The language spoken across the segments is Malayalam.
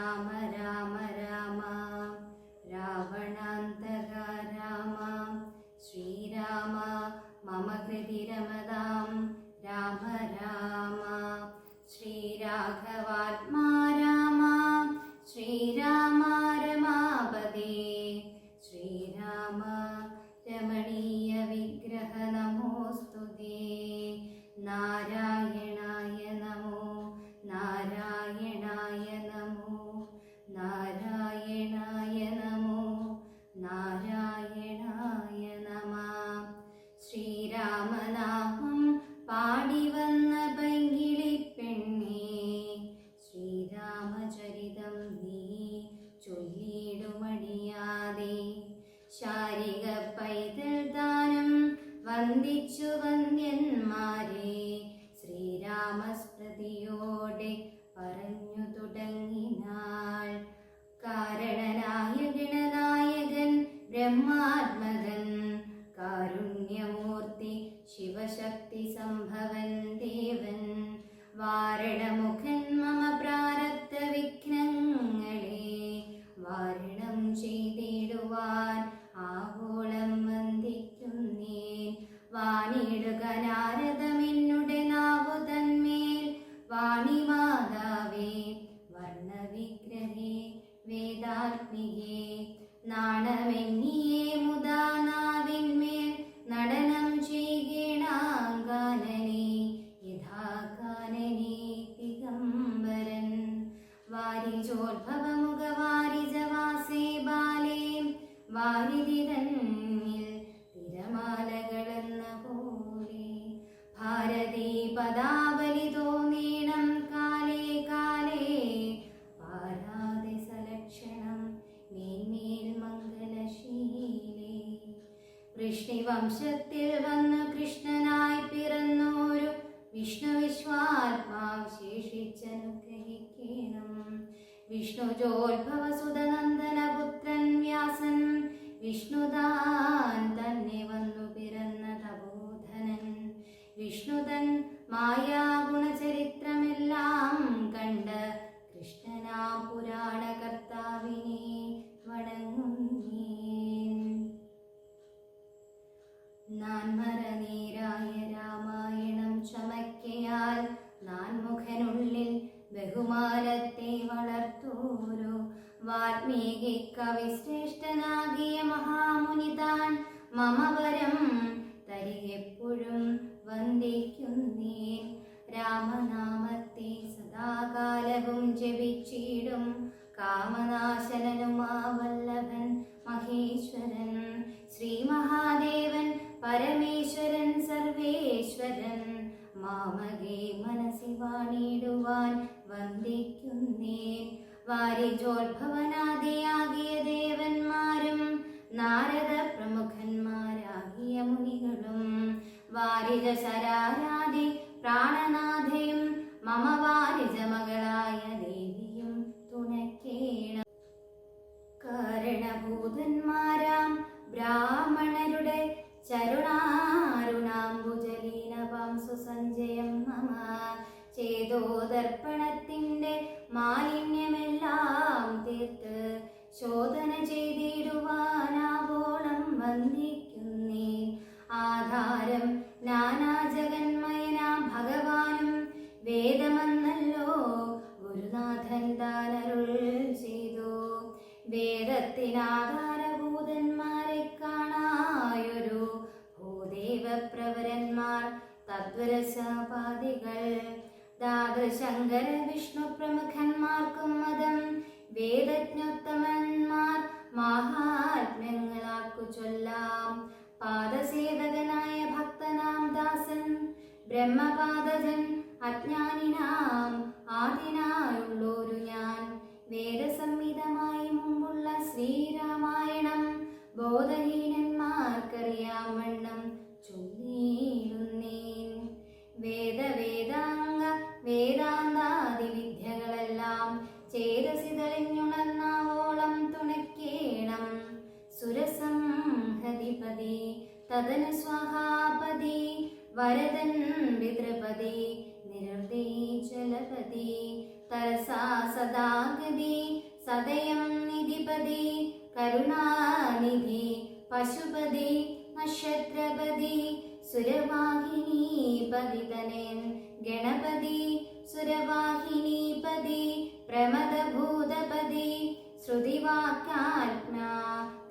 나만 വേദാത്മികേ നാണമെന്നിയേ മുതാ മാമകെ മനസ്സിൽ വാണിടുവാൻ വന്ദിക്കുന്നേൻ. വാരിജോത്ഭവനാദിയാകിയ ദേവന്മാരും നാരദ പ്രമുഖന്മാരാകിയ മുനികളും. വാരിജ ശരാരാതി പ്രാണനാഥയും മമ വാരിജ മകളായ ദേവിയും തുണക്കേണം. കാരണഭൂതന്മാരാം ബ്രാഹ്മണരുടെ ചരുണാരുണാംബുജലീനവാം സുസഞ്ജയം മമ. ചേതോദർപ്പണത്തിന്റെ മാലിന്യമെല്ലാം തീർത്ത് ശോധന ചെയ്തിടുവാനാവോളം വേദജ്ഞോത്തമന്മാർ മഹാത്മ്യങ്ങളാക്കു ചൊല്ലാം. പാദസേവകനായ ഭക്തനാം ദാസൻ ബ്രഹ്മപാദജൻ അജ്ഞാനിനാം ആദിനായുള്ളോരു ഞാൻ. വേദസംഹിതമായി മുമ്പുള്ള ശ്രീരാമായണം തദനു സ്വഹാപതി വരദൻ പിതൃപതി നിരുദ്ദേശലപതി തരസാ സദാഗതി സദയം നിധിപതി കരുണാനിധി പശുപതി നക്ഷത്രപതി സുരവാഹിനി പതിതനേൻ ഗണപതി സുരവാഹിനീപതി പ്രമദഭൂതപതി ശ്രുതിവാക്യാത്മാ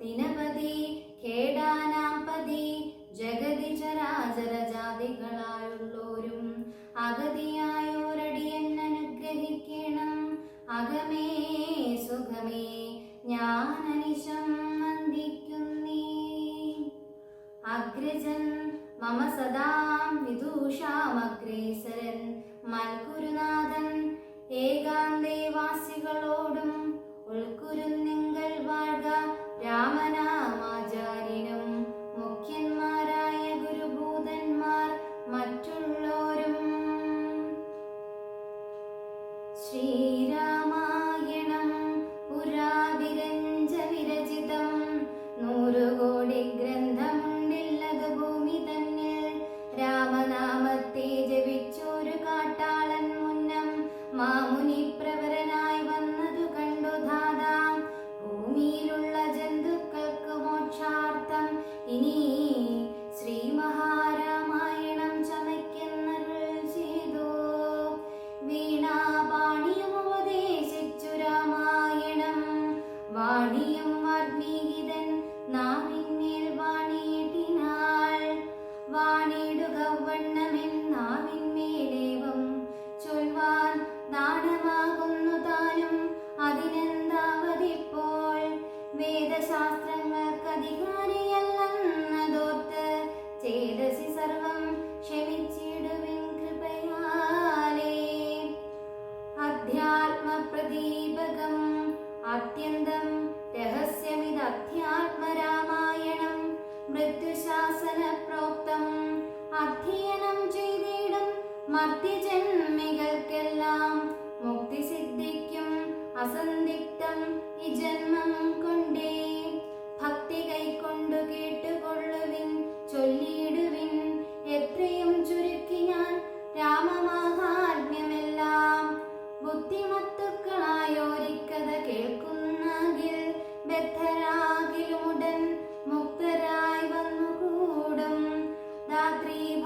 ദിനപതി ഞാനനിശം വന്ദിക്കുന്നേ. അഗ്രജൻ മമ സദാം വിദൂഷാമഗ്രേസരൻ മൽഗുരുനാഥൻ ഏകാന്തേവാസികളോടും ഉൾക്കുരുന്നിങ്കൽ വാഴ്ക രാമനാമാചാര്യനും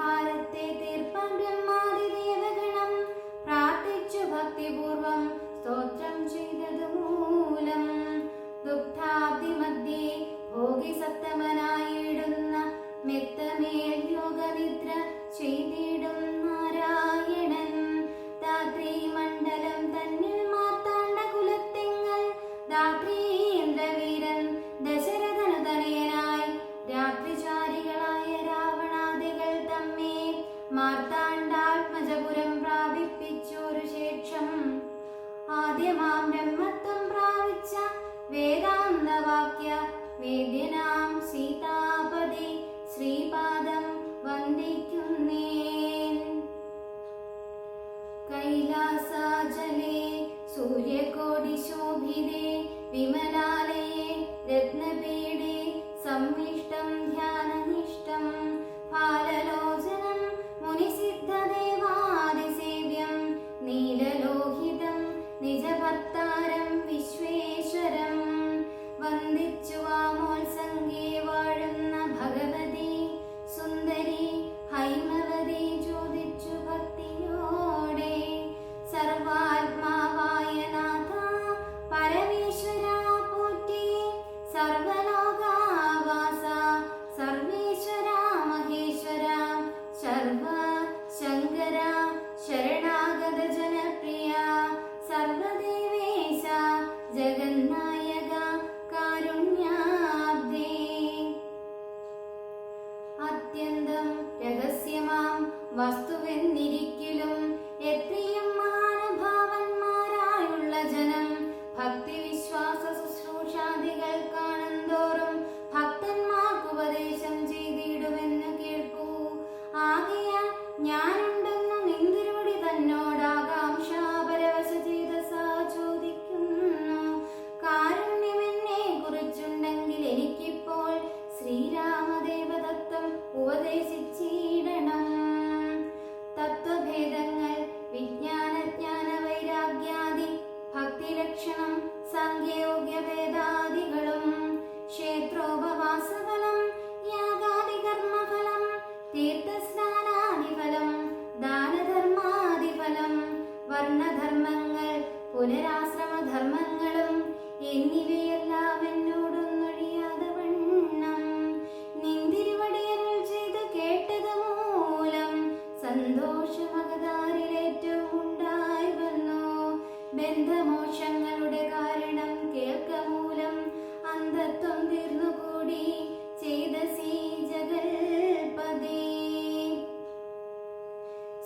ഭാരത്തെ തീർപ്പം ബ്രഹ്മാതി ദേവഗണം പ്രാർത്ഥിച്ചു ഭക്തിപൂർവം സ്തോത്രം ചെയ്തതു മൂലം ദുഃഖാബ്ദി മധ്യേ ഭോഗി സപ്തമനായിടുന്ന മെത്തമേൽ യോഗനിദ്ര ചെയ്തിടുന്ന വിമലാലയെ രത്നപീഠേ സംവിഷ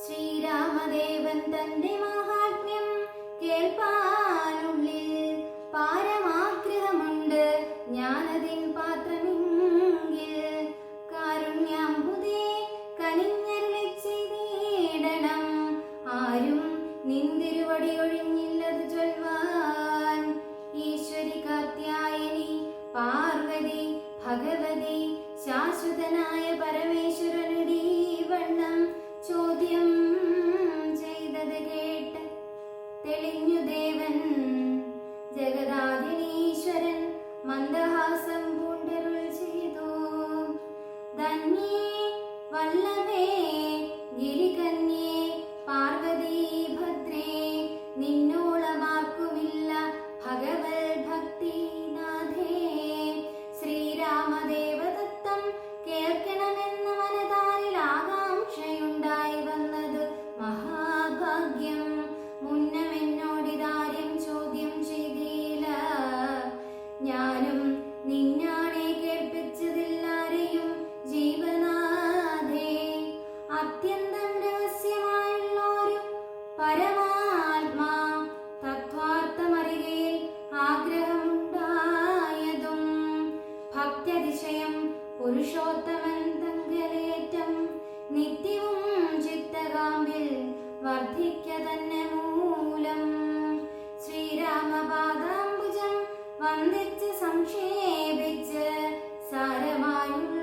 ശ്രീരാമദേവൻ തന്റെ മഹാത്മ്യം കേൾപ്പാനുള്ളിൽ പാരമാഗ്രഹമുണ്ട്. ഞാനതിൻ പാത്രമെങ്കിൽ കാരുണ്യാമ്പുതേ കനിഞ്ഞരളി ചെയ്തേടണം. ആരും നിന്തിരുവടി ഒഴിഞ്ഞില്ലത് ചൊൽവാൻ. ഈശ്വരി കാർത്യായനി പാർവതി ഭഗവതി ശാശ്വതനായ പരമേശ്വരൻ തെളിഞ്ഞു ദേവൻ. ജഗദാദിനീശ്വരൻ മന്ദഹാസം പൂണ്ടരുൾ ചെയ്തു. ധന്യേ വല്ലമേ ഗിരികന്യേ വർദ്ധിക്ക തന്നെ മൂലം ശ്രീരാമപാദാംബുജം വന്ദിച്ച് സംക്ഷേപിച്ച് സാരമായുള്ള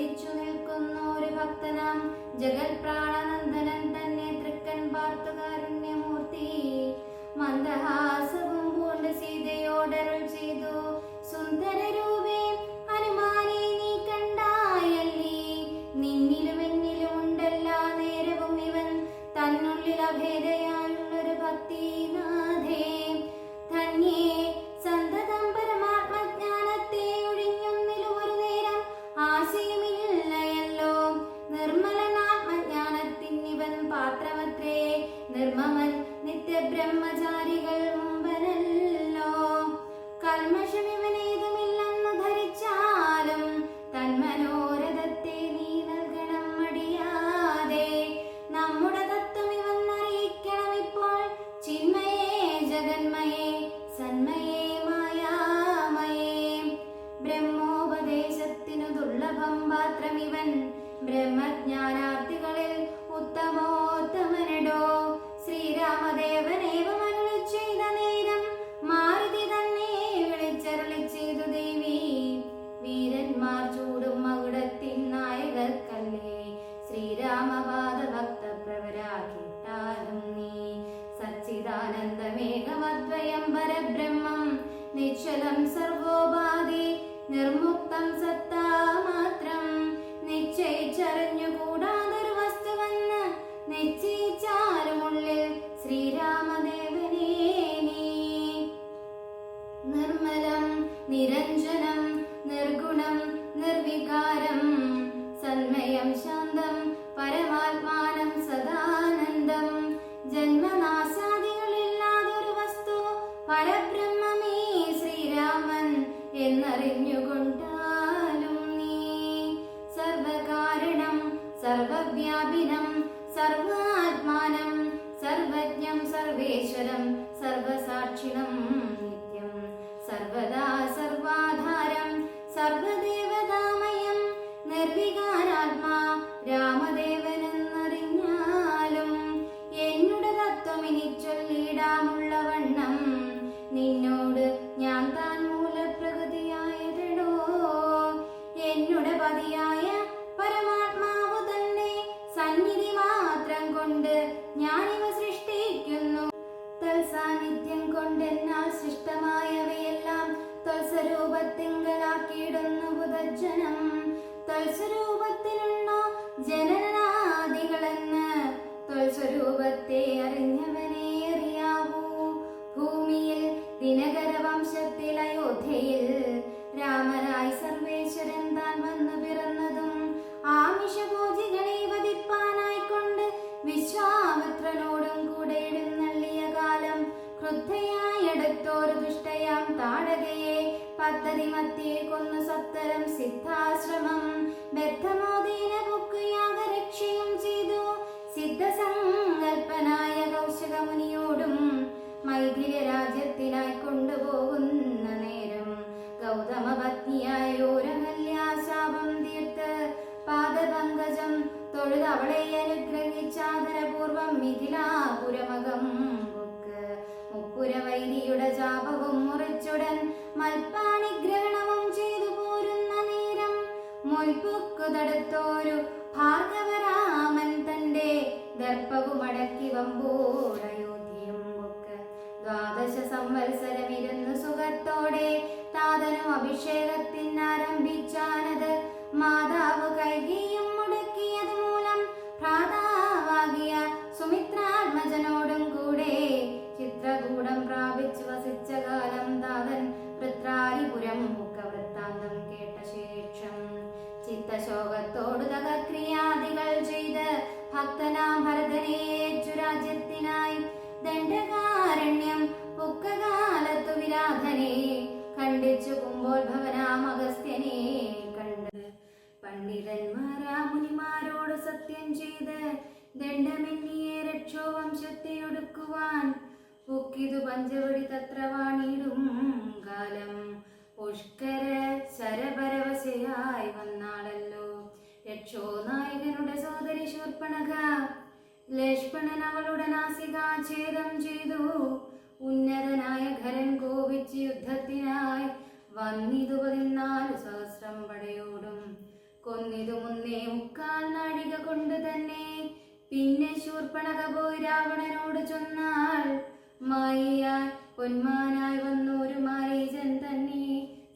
ചിന്തിച്ചു നിൽക്കുന്ന ഒരു ഭക്തനാം ജഗൽ പ്രാണനന്ദനൻ തന്നെ തൃക്കൻ പാർത്തുകാരുണ്യമൂർത്തി മന്ദഹാസവും പൂണ്ട് സീതയോടരുൾ ചെയ്തു സുന്ദര രൂപേ വിശ്വാമിത്രനോടും കൂടെ എഴുന്നള്ളിയ കാലം ക്രുദ്ധയായടത്തോർ ദുഷ്ടയാം താടകയെ പദ്ധതി മധ്യേ കൊന്നു സത്തരം സിദ്ധാശ്രമം. ബദ്ധമോദീന ബുക്കുയാഗരക്ഷയും ചെയ്തു. സിദ്ധസങ്കൽപ്പനായ കൗശകമുനിയോടും മൈഥില രാജ്യത്തിനായി കൊണ്ടുപോകുന്ന നേരം ഗൗതമ പത്നിയായ ഓരഹല്യാശാപം തീർത്ത് പാദപങ്കജം തൊഴുതവളെ അനുഗ്രഹിച്ചാദരപൂർവം മിഥിലാപുരമകം ബുക്ക് മുപ്പുര വൈരിയുടെ ജാപവും മുറിച്ചുടൻ മൽപ്പാണി ഗ്രഹണവും ചെയ്തു പോരുന്ന നേരം മുൽപൊക്കു തടുത്തോരു ഭാർഗവരാമൻ തന്റെ ദർപ്പവും അടക്കി വമ്പോടയോധ്യം ദ്വാദശ സംവത്സരമിരുന്നു സുഖത്തോടെ താതനും അഭിഷേകത്തിനാരംഭിച്ചാനത് മാതാവ് കൈകിയും മുടക്കിയത് മൂലം ഭ്രാതാവാകിയ സുമിത്രാത്മജനോടും കൂടെ ചിത്രകൂടം പ്രാപിച്ചു വസിച്ച കാലം താതൻ വൃത്രാരിപുരം മുഖവൃത്താന്തം കേട്ട ശേഷം ചിത്തശോകത്തോടു തകക്രിയാദികൾ ചെയ്ത് ഭക്തനാം ഭരതനേറ്റു രാജ്യത്തിനായി ദണ്ഡകാരണ്യം പുക്കകാലത്തു വിരാധനെ കണ്ടിച്ചു കുമ്പോത്ഭവനാം അഗസ്ത്യനെ പണ്ഡിതന്മാരാ മുനിമാരോട് സത്യം ചെയ്ത് ദണ്ഡമെന്നിയെ രക്ഷോ വംശത്തെ ഒടുക്കുവാൻ പൊക്കിതു പഞ്ചവടി തത്ര വാണിടും കാലം. പുഷ്കര ശരപരവശയായി വന്നാളല്ലോ. രക്ഷോ നായകനുടെ സോദരി ശൂർപ്പണക ലക്ഷ്മണൻ അവളുടെ നാസികാഛേദം ചെയ്തു. ഉന്നതനായ ഖരൻ കോപിച്ച് യുദ്ധത്തിനായി വന്നിതു പതിനാല് സഹസ്രം പടയോടും കൊന്നിതു മുന്നേ മുക്കാൽ നാഴിക കൊണ്ട് തന്നെ. പിന്നെ ശൂർപ്പണക പോയി രാവണനോട് ചൊന്നാൾ മായിയാൽ പൊന്മാനായി വന്നൊരു മാരീജൻ തന്നെ.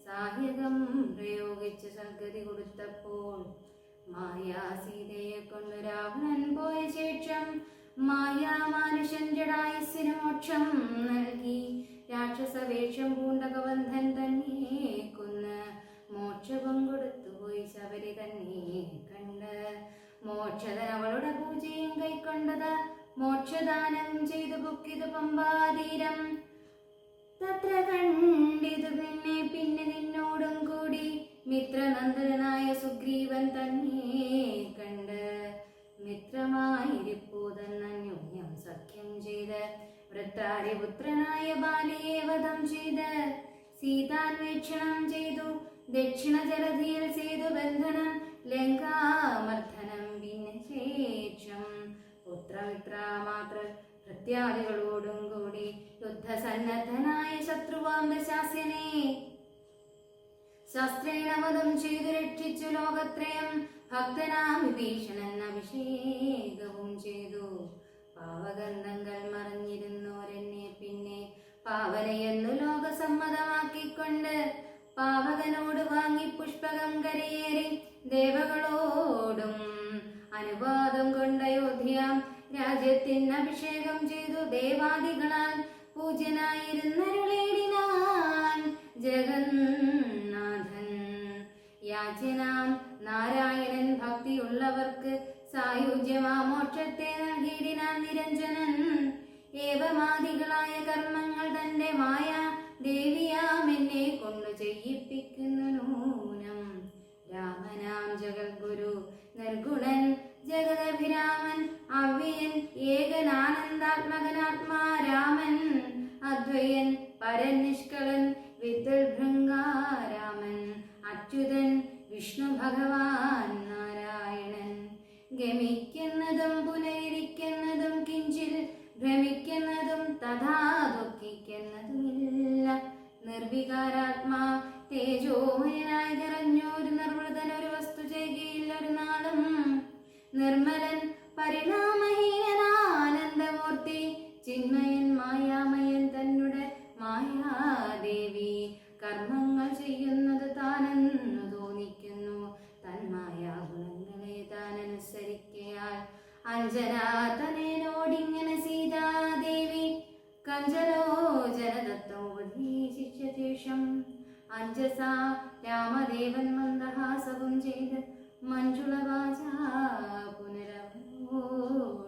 സാഹിതം പ്രയോഗിച്ച് സംഗതി കൊടുത്തപ്പോൾ മായാ സീതയെ കൊണ്ട് രാവണൻ പോയ ശേഷം മായാ മാനുഷൻ ജടായുസിന് മോക്ഷം നൽകി. രാക്ഷസവേഷം വേഷം പൂണ്ട കവന്ധൻ തന്നെ കൊന്ന് മോക്ഷവും കൊടുത്തുപോയി ശബരി തന്നെ കണ്ട് മോക്ഷതൻ അവളുടെ പൂജയും കൈക്കൊണ്ടത് മോക്ഷദാനം ചെയ്തു പൊക്കിത് പമ്പാതീരം. തത്ര കണ്ടിതു പിന്നെ പിന്നെ നിന്നോടും കൂടി. മിത്രനന്ദനായ സുഗ്രീവൻ തന്നെ കണ്ട് മിത്രമായിരിപ്പൂതന്യോന്യം സഖ്യം ചെയ്ത് വൃത്താരിപുത്രനായ ബാലിയെ വധം ചെയ്ത് സീതാന്വേഷണം ചെയ്തു. ദക്ഷിണ ജലധിയിൽ ചെയ്തു ബന്ധനം ലങ്കാമർദ്ദനം പിന്നെ ശേഷം പുത്രമിത്രമാത്ര ഭൃത്യാദികളോടും കൂടി യുദ്ധസന്നദ്ധനായ ശത്രുവാന്തശാസ്യനെ ശസ്ത്രേണവധം ചെയ്തു രക്ഷിച്ചു ലോകത്രയം. ഭക്തനാം വിഭീഷണൻ അഭിഷേകവും ചെയ്തു. പാവഗന്ധങ്ങൾ മറിഞ്ഞിരുന്നോരെന്നെ പിന്നെ പാവനയെന്നു ലോകസമ്മതമാക്കിക്കൊണ്ട് പാവകനോട് വാങ്ങി പുഷ്പകം കരയേറി ദേവകളോടും അനുവാദം കൊണ്ട് അയോധ്യാം രാജ്യത്തിന് അഭിഷേകം ചെയ്തു ദേവാദികളാൽ പൂജനായിരുന്നരുളേടിനാൻ ജഗന്നാഥൻ. യാചനാം നാരായണൻ ഭക്തിയുള്ളവർക്ക് സായുജ്യമാ മോക്ഷത്തെ നൽകിയിടിനാൻ നിരഞ്ജനൻ വിഷ്ണു ഭഗവാൻ നാരായണൻ. ഗമിക്കുന്നതും പുനരിക്കുന്നതും കിഞ്ചിൽ ഭ്രമിക്കുന്നതും തഥാ ദുഃഖിക്കുന്നതുമില്ല. നിർവികാരാത്മാ തേജോമയനായി നിറഞ്ഞൊരു നിർവൃതനൊരു വസ്തു ചെയ്യുകയില്ല ഒരു നാളും. നിർമ്മലൻ പരിണാമഹീനാനന്ദമൂർത്തി ചിന്മയൻ മായാമയൻ തന്നെ മായാദേവി. കർമ്മങ്ങൾ ചെയ്യുന്നത് താനെന്നു അഞ്ജനാതനോടിങ്ങനെ സീതാദേവി കഞ്ചലോചനദത്തം ഉപദേശിച്ച ശേഷം അഞ്ജസ രാമദേവൻ മന്ദഹാസവും ചെയ്ത് മഞ്ജുളവാച പുനരവോടുരചി